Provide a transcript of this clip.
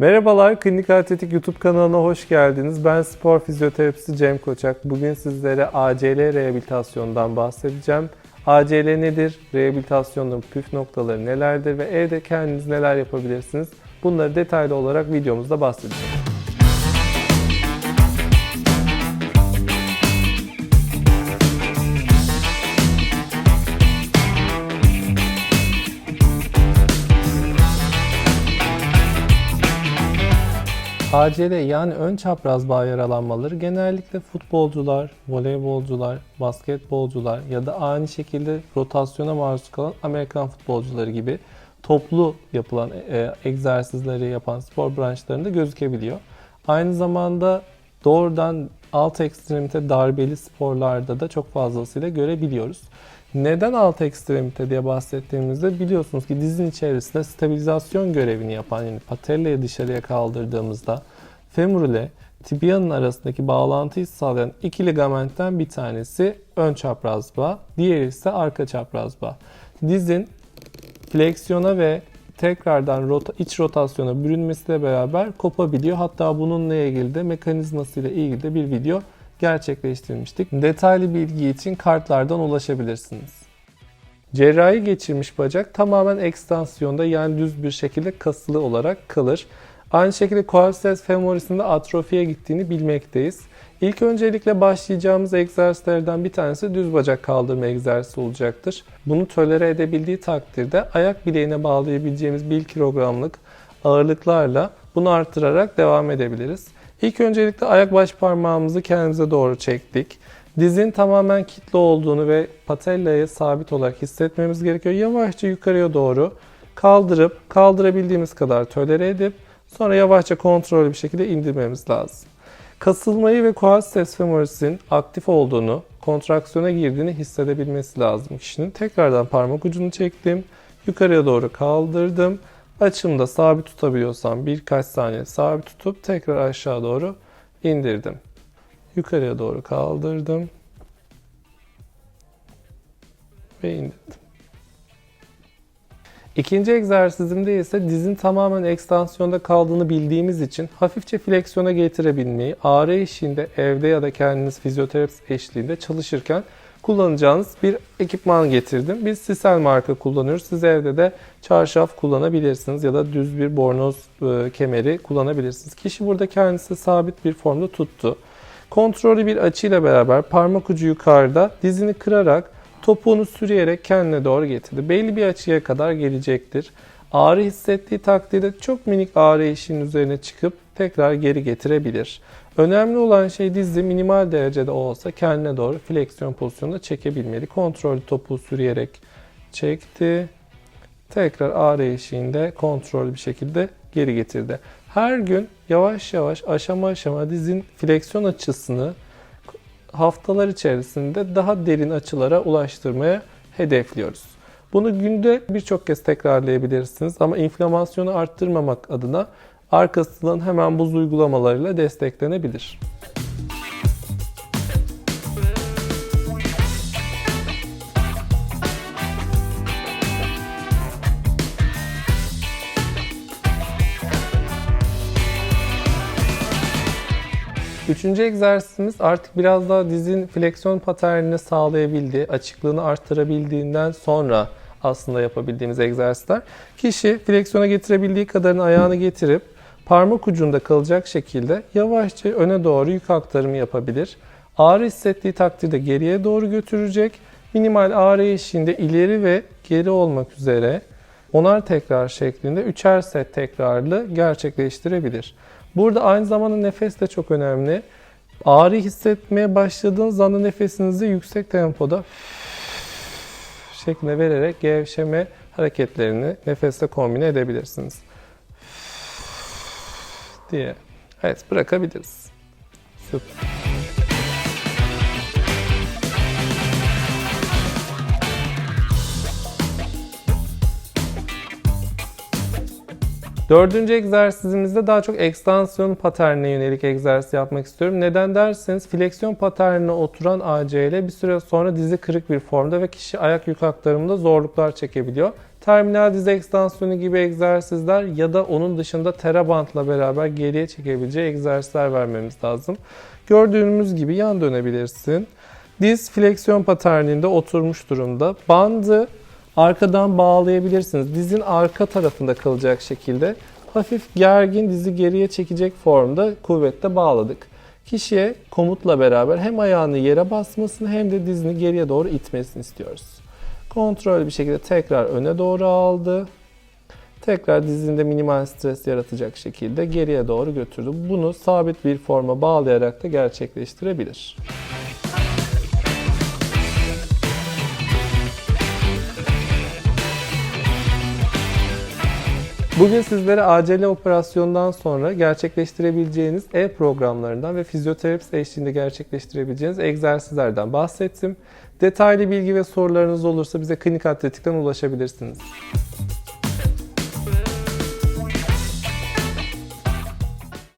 Merhabalar, Klinik Atletik YouTube kanalına hoş geldiniz. Ben spor fizyoterapisti Cem Koçak. Bugün sizlere ACL rehabilitasyonundan bahsedeceğim. ACL nedir? Rehabilitasyonun püf noktaları nelerdir ve evde kendiniz neler yapabilirsiniz? Bunları detaylı olarak videomuzda bahsedeceğim. ACL yani ön çapraz bağ yaralanmaları genellikle futbolcular, voleybolcular, basketbolcular ya da aynı şekilde rotasyona maruz kalan Amerikan futbolcuları gibi toplu yapılan e, egzersizleri yapan spor branşlarında gözükebiliyor. Aynı zamanda doğrudan alt ekstremite darbeli sporlarda da çok fazlasıyla görebiliyoruz. Neden alt ekstremite diye bahsettiğimizde biliyorsunuz ki dizin içerisinde stabilizasyon görevini yapan yani patellayı dışarıya kaldırdığımızda femur ile tibianın arasındaki bağlantıyı sağlayan iki ligamentten bir tanesi ön çapraz bağ, diğeri ise arka çapraz bağ. Dizin fleksiyona ve tekrardan rota, iç rotasyona bürünmesiyle beraber kopabiliyor. Hatta bununla ilgili de mekanizmasıyla ilgili de bir video gerçekleştirmiştik. Detaylı bilgi için kartlardan ulaşabilirsiniz. Cerrahi geçirmiş bacak tamamen ekstansiyonda yani düz bir şekilde kasılı olarak kalır. Aynı şekilde quadriceps femoris'inde atrofiye gittiğini bilmekteyiz. İlk öncelikle başlayacağımız egzersizlerden bir tanesi düz bacak kaldırma egzersizi olacaktır. Bunu tolere edebildiği takdirde ayak bileğine bağlayabileceğimiz 1 kilogramlık ağırlıklarla bunu artırarak devam edebiliriz. İlk öncelikle ayak baş parmağımızı kendimize doğru çektik. Dizin tamamen kitle olduğunu ve patellaya sabit olarak hissetmemiz gerekiyor. Yavaşça yukarıya doğru kaldırıp kaldırabildiğimiz kadar tolere edip sonra yavaşça kontrollü bir şekilde indirmemiz lazım. Kasılmayı ve quadriceps femoris'in aktif olduğunu, kontraksiyona girdiğini hissedebilmesi lazım kişinin. Tekrardan parmak ucunu çektim. Yukarıya doğru kaldırdım. Açımda sabit tutabiliyorsam birkaç saniye sabit tutup tekrar aşağı doğru indirdim. Yukarıya doğru kaldırdım. Ve indirdim. İkinci egzersizimde ise dizin tamamen ekstansiyonda kaldığını bildiğimiz için hafifçe fleksiyona getirebilmeyi ağrı eşiğinde evde ya da kendiniz fizyoterapist eşliğinde çalışırken kullanacağınız bir ekipman getirdim. Biz Sisel marka kullanıyoruz. Siz evde de çarşaf kullanabilirsiniz ya da düz bir bornoz e, kemeri kullanabilirsiniz. Kişi burada kendisi sabit bir formda tuttu. Kontrollü bir açıyla beraber parmak ucu yukarıda dizini kırarak topuğunu sürüyerek kendine doğru getirdi. Belli bir açıya kadar gelecektir. Ağrı hissettiği takdirde çok minik ağrı eşiğinin üzerine çıkıp tekrar geri getirebilir. Önemli olan şey dizi minimal derecede olsa kendine doğru fleksiyon pozisyonunda çekebilmeli. Kontrollü topuğu sürüyerek çekti. Tekrar ağrı eşiğinde kontrollü bir şekilde geri getirdi. Her gün yavaş yavaş aşama aşama dizin fleksiyon açısını haftalar içerisinde daha derin açılara ulaştırmaya hedefliyoruz. Bunu günde birçok kez tekrarlayabilirsiniz ama inflamasyonu arttırmamak adına arkasından hemen buz uygulamalarıyla desteklenebilir. Üçüncü egzersizimiz artık biraz daha dizin fleksiyon paternini sağlayabildiği, açıklığını arttırabildiğinden sonra aslında yapabildiğimiz egzersizler. Kişi fleksiyona getirebildiği kadarını ayağını getirip parmak ucunda kalacak şekilde yavaşça öne doğru yük aktarımı yapabilir. Ağrı hissettiği takdirde geriye doğru götürecek. Minimal ağrı eşiğinde ileri ve geri olmak üzere onar tekrar şeklinde üçer set tekrarlı gerçekleştirebilir. Burada aynı zamanda nefes de çok önemli. Ağrı hissetmeye başladığınız anda nefesinizi yüksek tempoda şeklinde vererek gevşeme hareketlerini nefesle kombine edebilirsiniz. Diye. Evet bırakabiliriz. Süper. Dördüncü egzersizimizde daha çok ekstansiyon paternine yönelik egzersiz yapmak istiyorum. Neden derseniz fleksiyon paternine oturan ACL bir süre sonra dizi kırık bir formda ve kişi ayak yük aktarımında zorluklar çekebiliyor. Terminal diz ekstansiyonu gibi egzersizler ya da onun dışında terabantla beraber geriye çekebileceği egzersizler vermemiz lazım. Gördüğümüz gibi yan dönebilirsin. Diz fleksiyon paterninde oturmuş durumda. Bandı arkadan bağlayabilirsiniz. Dizin arka tarafında kalacak şekilde hafif gergin dizi geriye çekecek formda kuvvetle bağladık. Kişiye komutla beraber hem ayağını yere basmasını hem de dizini geriye doğru itmesini istiyoruz. Kontrollü bir şekilde tekrar öne doğru aldı. Tekrar dizinde minimal stres yaratacak şekilde geriye doğru götürdü. Bunu sabit bir forma bağlayarak da gerçekleştirebilir. Bugün sizlere acele operasyondan sonra gerçekleştirebileceğiniz e-programlarından ve fizyoterapist eşliğinde gerçekleştirebileceğiniz egzersizlerden bahsettim. Detaylı bilgi ve sorularınız olursa bize Klinik Atletik'ten ulaşabilirsiniz.